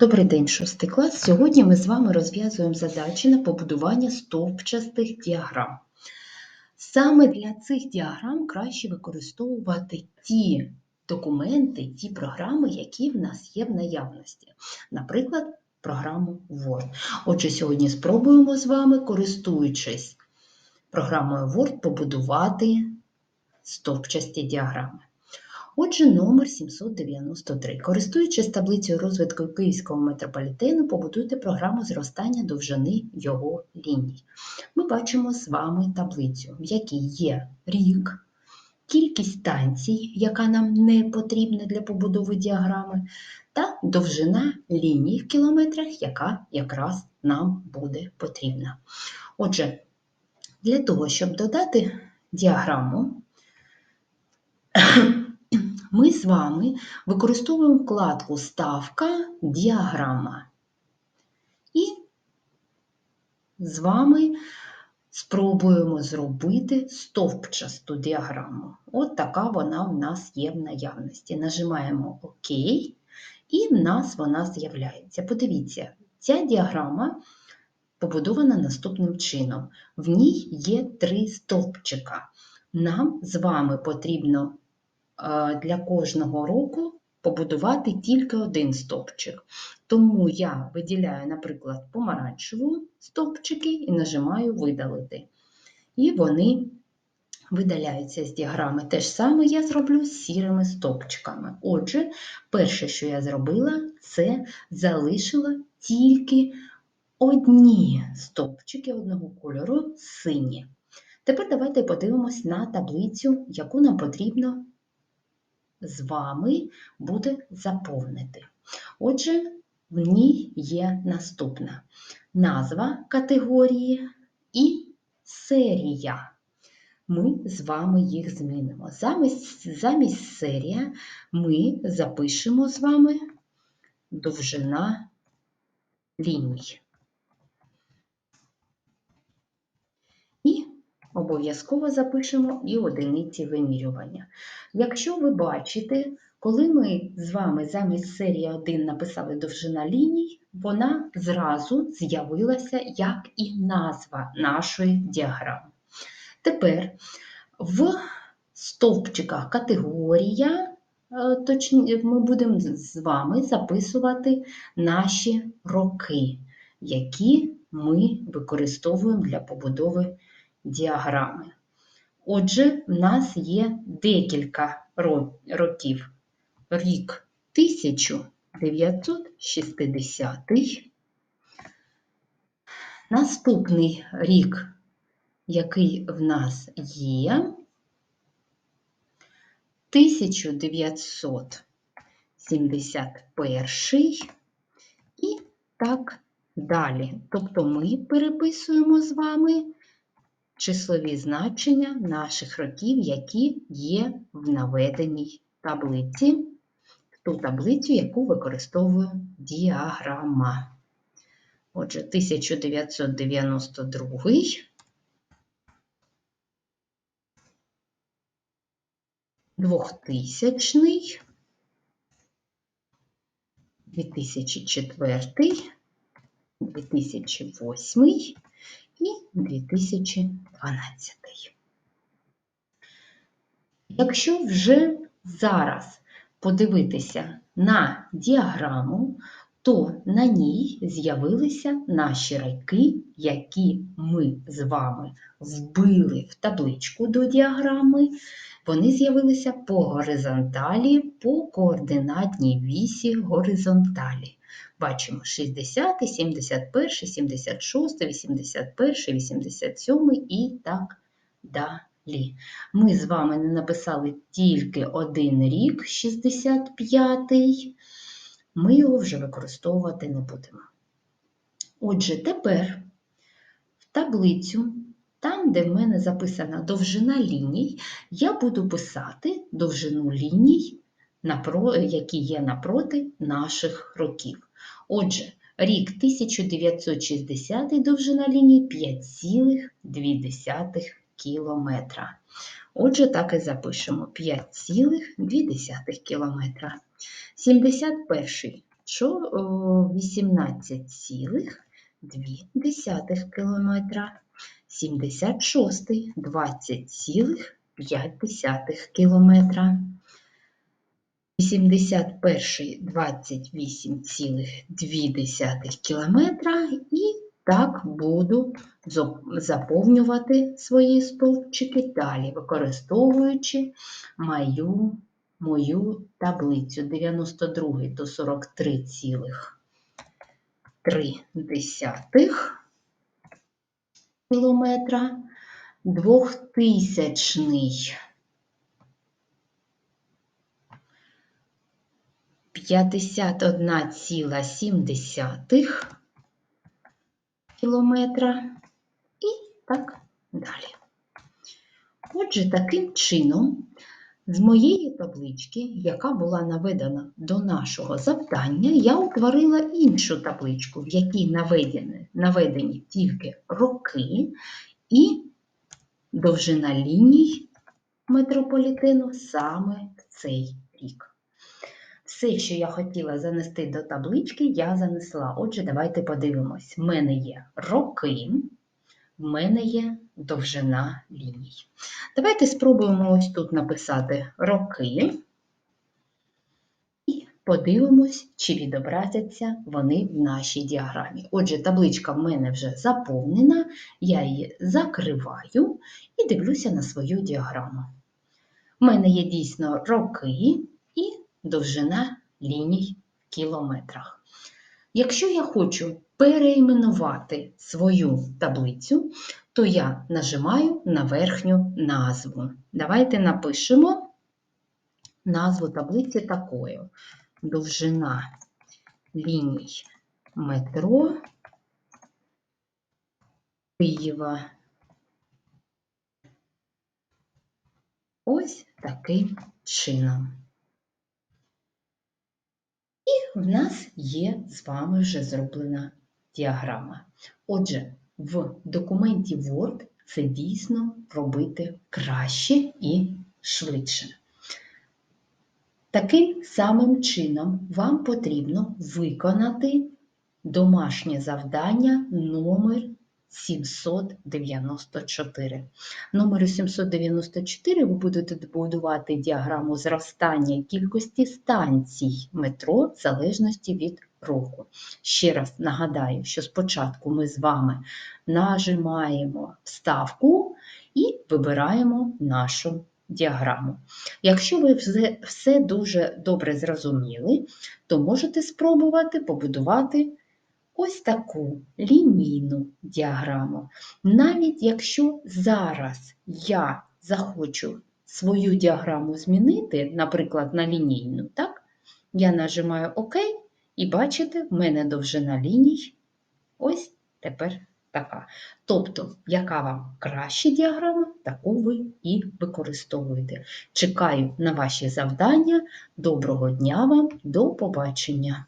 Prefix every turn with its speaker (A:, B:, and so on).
A: Добрий день, шостий клас. Сьогодні ми з вами розв'язуємо задачі на побудування стовпчастих діаграм. Саме для цих діаграм краще використовувати ті документи, ті програми, які в нас є в наявності. Наприклад, програму Word. Отже, сьогодні спробуємо з вами, користуючись програмою Word, побудувати стовпчасті діаграми. Отже, номер 793. Користуючись таблицею розвитку Київського метрополітену, побудуйте програму зростання довжини його ліній. Ми бачимо з вами таблицю, в якій є рік, кількість станцій, яка нам не потрібна для побудови діаграми, та довжина ліній в кілометрах, яка якраз нам буде потрібна. Отже, для того, щоб додати діаграму, ми з вами використовуємо вкладку Ставка діаграма. І з вами спробуємо зробити стовпчасту діаграму. От така вона в нас є в наявності. Нажимаємо ОК, і в нас вона з'являється. Подивіться, ця діаграма побудована наступним чином. В ній є три стовпчика. Нам з вами потрібно для кожного року побудувати тільки один стовпчик. Тому я виділяю, наприклад, помаранчеву стовпчики і нажимаю видалити. І вони видаляються з діаграми. Те ж саме я зроблю з сірими стовпчиками. Отже, перше, що я зробила, це залишила тільки одні стовпчики одного кольору сині. Тепер давайте подивимось на таблицю, яку нам потрібно з вами буде заповнити. Отже, в ній є наступна назва категорії і серія. Ми з вами їх змінимо. Замість, замість серія ми запишемо з вами довжина ліній. І обов'язково запишемо і одиниці вимірювання. Якщо ви бачите, коли ми з вами замість серії 1 написали довжина ліній, вона зразу з'явилася як і назва нашої діаграми. Тепер в стовпчиках категорія, точні, ми будемо з вами записувати наші роки, які ми використовуємо для побудови діаграми. Отже, в нас є декілька років. Рік 1960. Наступний рік, який в нас є, 1971 і так далі. Тобто ми переписуємо з вами числові значення наших років, які є в наведеній таблиці, в ту таблицю, яку використовує діаграма. Отже, 1992 двохтисячний, 2004, 2008 і 2012. Якщо вже зараз подивитися на діаграму, то на ній з'явилися наші роки, які ми з вами вбили в табличку до діаграми. Вони з'явилися по горизонталі, по координатній вісі горизонталі. Бачимо 60, 71, 76, 81, 87 і так далі. Ми з вами не написали тільки один рік, 65-й, ми його вже використовувати не будемо. Отже, тепер в таблицю, там, де в мене записана довжина ліній, я буду писати довжину ліній, які є напроти наших років. Отже, рік 1960 довжина лінії 5,2 кілометра. Отже, так і запишемо 5,2 кілометра. 71 що о, 18,2 кілометра. 76 20,5 кілометра. 81 28,2 кілометра і так буду заповнювати свої стовпчики далі, використовуючи мою, мою таблицю 92 до 43,3 кілометра, 2000 51,7 кілометра і так далі. Отже, таким чином, з моєї таблички, яка була наведена до нашого завдання, я утворила іншу табличку, в якій наведені, наведені тільки роки і довжина ліній метрополітену саме в цей рік. Все, що я хотіла занести до таблички, я занесла. Отже, давайте подивимось. В мене є роки, в мене є довжина ліній. Давайте спробуємо ось тут написати роки і подивимось, чи відобразяться вони в нашій діаграмі. Отже, табличка в мене вже заповнена, я її закриваю і дивлюся на свою діаграму. У мене є дійсно роки і довжина ліній в кілометрах. Якщо я хочу переіменувати свою таблицю, то я нажимаю на верхню назву. Давайте напишемо назву таблиці такою: довжина ліній метро Києва. Ось таким чином. В нас є з вами вже зроблена діаграма. Отже, в документі Word це дійсно робити краще і швидше. Таким самим чином вам потрібно виконати домашнє завдання номер 794. Номеру 794 ви будете будувати діаграму зростання кількості станцій метро в залежності від року. Ще раз нагадаю, що спочатку ми з вами нажимаємо вставку і вибираємо нашу діаграму. Якщо ви все, дуже добре зрозуміли, то можете спробувати побудувати ось таку лінійну діаграму. Навіть якщо зараз я захочу свою діаграму змінити, наприклад, на лінійну, так? Я нажимаю ОК і бачите, в мене довжина ліній ось тепер така. Тобто, яка вам краща діаграма, таку ви і використовуєте. Чекаю на ваші завдання. Доброго дня вам, до побачення!